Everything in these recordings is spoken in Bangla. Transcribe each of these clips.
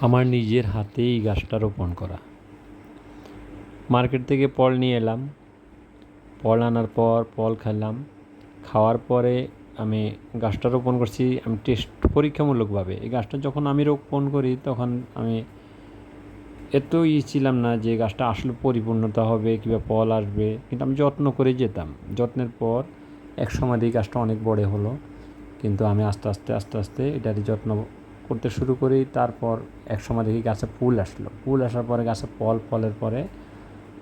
আমার নিজের হাতেই গাছটা রোপণ করা। মার্কেট থেকে ফল নিয়ে এলাম। ফল আনার পর ফল খেলাম। খাওয়ার পরে আমি গাছটা রোপণ করছি। আমি টেস্ট পরীক্ষামূলকভাবে। এই গাছটা যখন আমি রোপণ করি, তখন আমি এত ই ছিলাম না যে গাছটা আসলে পরিপূর্ণতা হবে, কিংবা ফল আসবে। কিন্তু আমি যত্ন করে যেতাম। যত্নের পর এক সময় দিয়ে গাছটা অনেক বড় হলো। কিন্তু আমি আস্তে আস্তে আস্তে আস্তে এটার যত্ন করতে শুরু করি তারপর এক সময় দেখি গাছে ফুল আসলো। ফুল আসার পরে গাছে ফল, ফলের পরে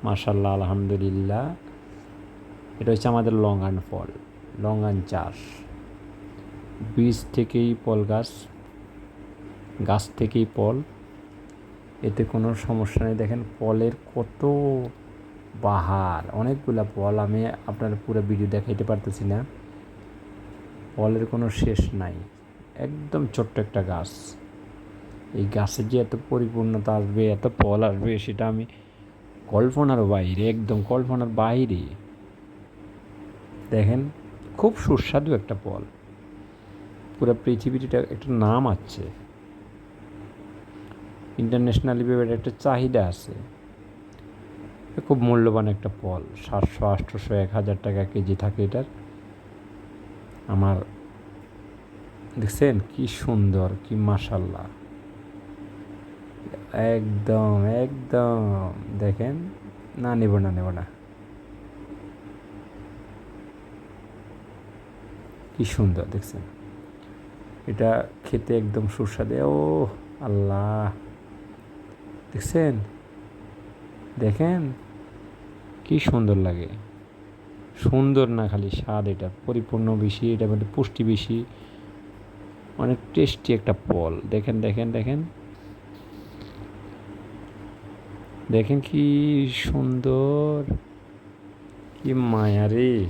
মার্শাল্লাহ আলহামদুলিল্লাহ, এটা হচ্ছে আমাদের লঙ্গান ফল, লঙ্গান চাষ। বীজ থেকেই ফল গাছ গাছ থেকেই ফল এতে কোনো সমস্যা নেই। দেখেন ফলের কত বাহার, অনেকগুলা ফল আমি আপনার পুরো ভিডিও দেখাইতে পারতেছি না। ফলের কোনো শেষ নাই। একদম ছোট্ট একটা গাছ। এই গাছের যে এত পরিপূর্ণতা আসবে, এত ফল আসবে, সেটা আমি কল্পনার বাইরে, একদম কল্পনার বাইরে। দেখেন, খুব সুস্বাদু একটা ফল। পুরো পৃথিবীটা একটা নাম আছে। ইন্টারন্যাশনালি এর একটা চাহিদা আছে। খুব মূল্যবান একটা ফল, সাতশো আটশোশো এক হাজার টাকা কেজি থাকে এটার। আমার দেখছেন? কি সুন্দর, কি মাসাল্লাহ একদম একদম। দেখেন? না, নেব না নেব না। কি সুন্দর, দেখছেন? এটা খেতে একদম সুস্বাদে। ও, আল্লাহ। দেখছেন? দেখেন? কি সুন্দর লাগে। সুন্দর না খালি স্বাদ এটা, পরিপূর্ণ বেশি, এটা মানে পুষ্টি বেশি। অনেক টেস্টি একটা পল দেখেন দেখেন দেখেন। দেখেন কি সুন্দর কি মায়া রে।